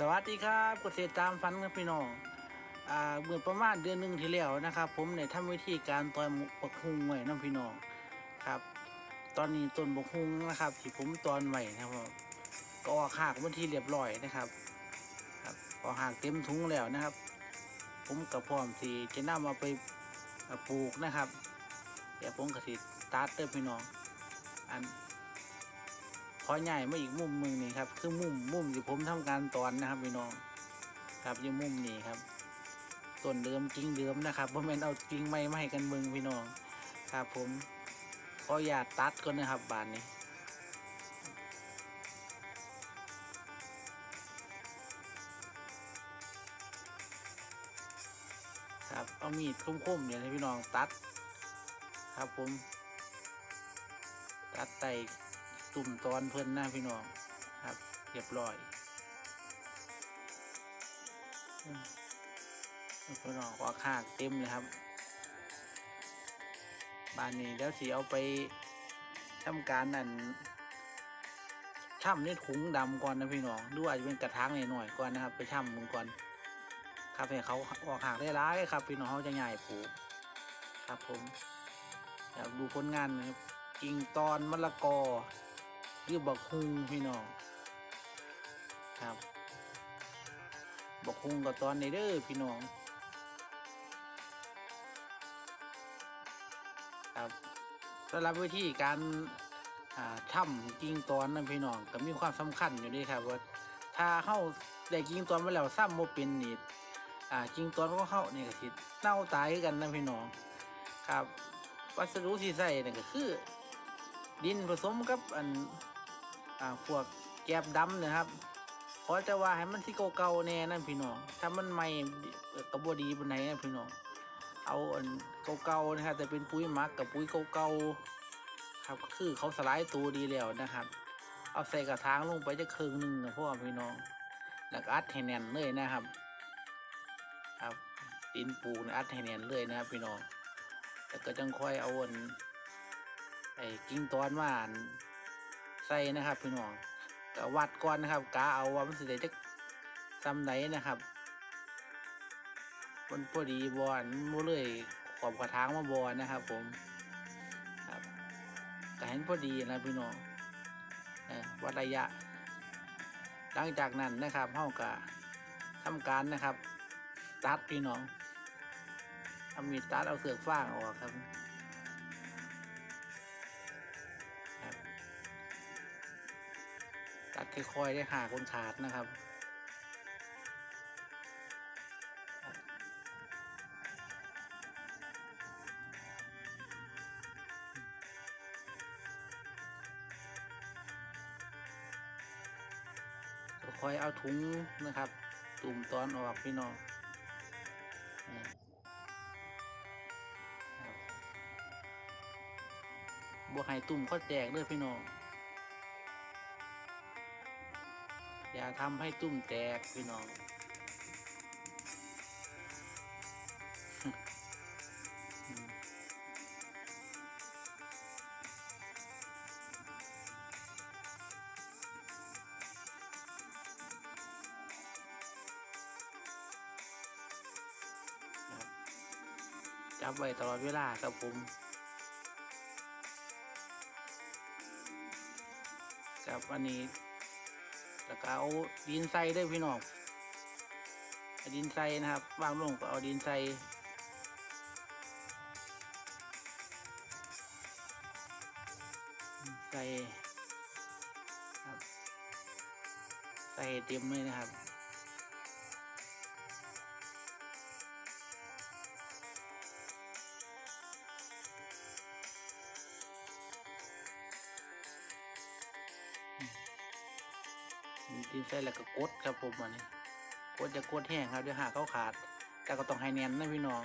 สวัสดีครับกษตรตามฝันครับพี่น้องอ่าเมื่อประมาณเดือนหนึ่งที่แล้วนะครับ ผมเนี่ยทำวิธีการต่อยบกฮุงไว้น้ำพี่น้องครับ ตอนนี้ต้นบกฮุงนะครับ ที่ผมตอนไว้นะครับก็ออกหากวันที่เรียบร้อยนะครับครับพอหากเต็มถุงแล้วนะครับ ผมกับพร้อมที่จะนำเอาไปปลูกนะครับ เดี๋ยวผมก็สิตัดเด้อพี่น้องอัน ขอใหญ่มาอีกมุมหนึ่งนี่ครับ คือมุมมุมที่ผมทำการตอนนะครับพี่น้อง ครับอยังมุมนี้ครับต้นเดิมจริงเดิมนะครับผมเป็นเอาจริงไม่ไม่กันมืองพี่น้อง ครับ ผมขออย่าตตัดก่อนนะครับบานนี้ครับเอามีดคมๆเนี่ยให้พี่น้องตัด ครับผม ตัดไต ตุ่มตอนเพิ่นหน้าพี่น้องครับเรียบร้อยพี่น้องก็คากเต็มเลยครับบ้านนี้เดี๋ยวสีเอาไปทำการนั่นช่ำในถุงดำก่อนนะพี่น้องดูอาจจะเป็นกระถางหน่อยๆก่อนนะครับ ไปช่ำมึงก่อน ครับให้เขาออกหากได้ร้ายครับ พี่น้องเขาจะใหญ่ปลูกครับผมอยากดูผลงานนะครับกิ่งตอนมะละกอ หรือบักฮุงพี่น้องครับบักฮุงกับตอนในเด้อพี่น้องครับสำหรับวิธีการอ่ำกิ่งตอนนะพี่น้องก็มีความสำคัญอยู่ด้วยครับว่าถ้าเข้าได้กิ่งตอนมาแล้วซ้ำโมเป็นนี่อ่ากิ่งตอนก็เข้านี่ก็สิเน่าตายคือกันนะพี่น้องครับ วัสดุที่ใส่นี่ก็คือ ดินผสมกับอัน อ่าพวกแกบดำนะครับขอจะว่าให้มันที่เก่าๆแน่นั่นพี่น้อง ถ้ามันใหม่กระบดีบนไหนนะพี่น้อง เอาอันเก่าๆนะครับแต่เป็นปุ๋ยมักกับปุ๋ยเก่าๆครับก็คือเขาสลายตัวดีแล้วนะครับ เอาใส่กระถางลงไปจะครึ่งหนึ่งนะพ่อพี่น้องแล้วอัดให้แน่นเลยนะครับ ครับดินปูนอัดให้แน่นเลยนะครับพี่น้องแล้วก็จังค่อยเอาอันไอ้กิ่งตอนว่าน ใส่นะครับพี่น้องก็วัดก่อนนะครับกาเอาว่ามันสิได้จะซ้ำไหนนะครับมันพอดีบอนมูเลยขอบกระถางมาบอนนะครับ ผมครับก็เห็นพอดีนะพี่น้องวัดระยะ หลังจากนั้นนะครับเฮาก็ทำการนะครับ ตัดพี่น้องทำมีตัดเอาเสือกฟางออกครับ ตัดค่อยๆได้หาคนขาดนะครับก็คอยเอาถุงนะครับ ตุ่มตอนออกพี่น้องบบวให้ตุ่มเขาแจกเลยพี่น้อง อย่าทำให้ตุ่มแตกพี่น้อง จับไว้ตลอดเวลาครับผมกับอันนี้ แล้วก็เอาดินใส่ด้วยพี่น้องดินใส่นะครับวางลงก็เอาดินใส่ใส่ครับใส่เต็มเลยนะครับ ดินไส้แล้วก็กดครับผมอันนี้กดจะกดแห้งครับเดี๋ยวหาเขาขาดแต่ก็ต้องให้แน่นนะพี่น้อง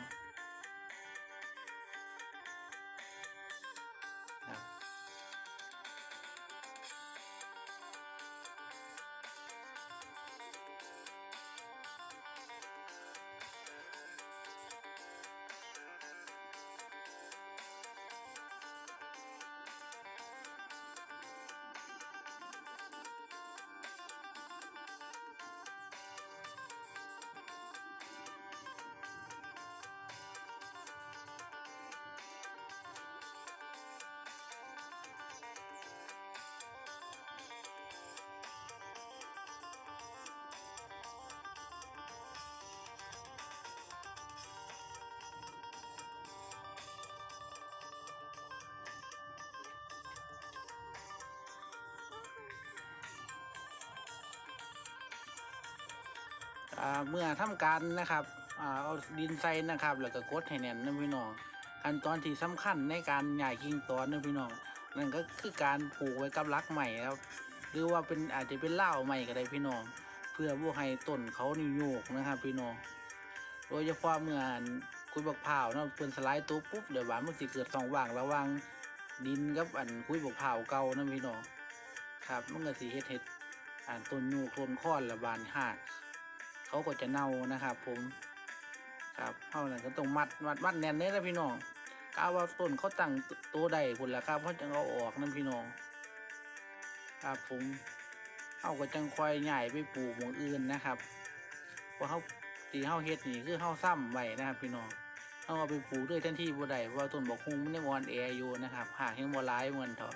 เมื่อทำการนะครับเอาดินใส่นะครับ แล้วก็กดให้แน่นนะพี่น้องขั้นตอนที่สำคัญในการหย่ายกิ่งตอนนะพี่น้องนั่นก็คือการผูกไว้กับลักใหม่ครับ หรือว่าเป็นอาจจะเป็นเหล้าใหม่ก็ได้พี่น้อง เพื่อบ่ให้ต้นเขานี่โยกนะครับ พี่น้องโดยเฉพาะเมื่อคุยบักพร้าเนาะเพิ่นสไลด์ตัวปุ๊บเดี๋ยวว่ามันสิเกิดสองว่างระว่างดินกับอันคุยบักพร้าเก่านะพี่น้องครับมันก็สิเฮ็ดเฮ็ดอ่านต้นโยกต้นค้อนระบานหัก เขาก็จะเน่านะครับ ผมครับเฮานั่นก็ต้องมัดมัดมัดแน่นเลยนะพี่น้องกาว่าต้นเขาตั้งตัวใดพุ่นละครับเขาจะเอาออกนั่นพี่น้องครับผมเฮาก็จังคอยใหญ่ไปปลูกหมองอื่นนะครับเพราะเฮาตีเฮาเฮ็ดนี่คือเฮาซ้ำไว้นะครับ พี่น้องเฮาเอาไปปลูกด้วยทันทีบ่ได้เพราะต้นบอกฮุงมันยังอ่อนแออยู่นะครับหากยังบ่หลายเหมือนเถาะ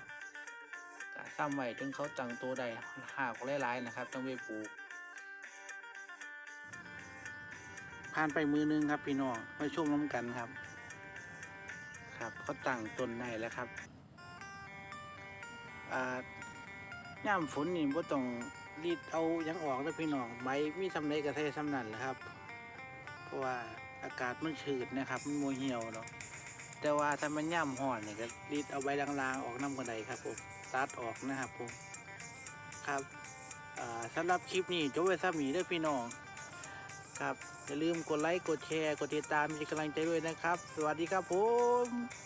ซ้ำไว้จนเขาตั้งตัวได้หากหลายๆนะครับต้องไปปลูก ผ่านไปมือนึงครับ พี่น้องมาช่วงน้ำกันครับ ครับเขาตั้งต้นได้แล้วครับอ่าย่ามฝนนี่บ่ต้องรีดเอายังออกแล้วพี่น้องใบมีทำไรกระเทยทำนั่นแหละครับ เพราะว่าอากาศมันชื้นะครับ มันโมเหี่ยวเนาะแต่ว่าถ้ามันย่ำห่อนเนี่ยก็รีดเอาใบลางๆออกน้ำกันไดครับผมตัดออกนะครับผมครับอ่าสำหรับคลิปนี้จบไว้ซ้ำนี้เด้อพี่น้อง ครับอย่าลืมกดไลค์กดแชร์กดติดตามเป็นกำลังใจด้วยนะครับ สวัสดีครับผม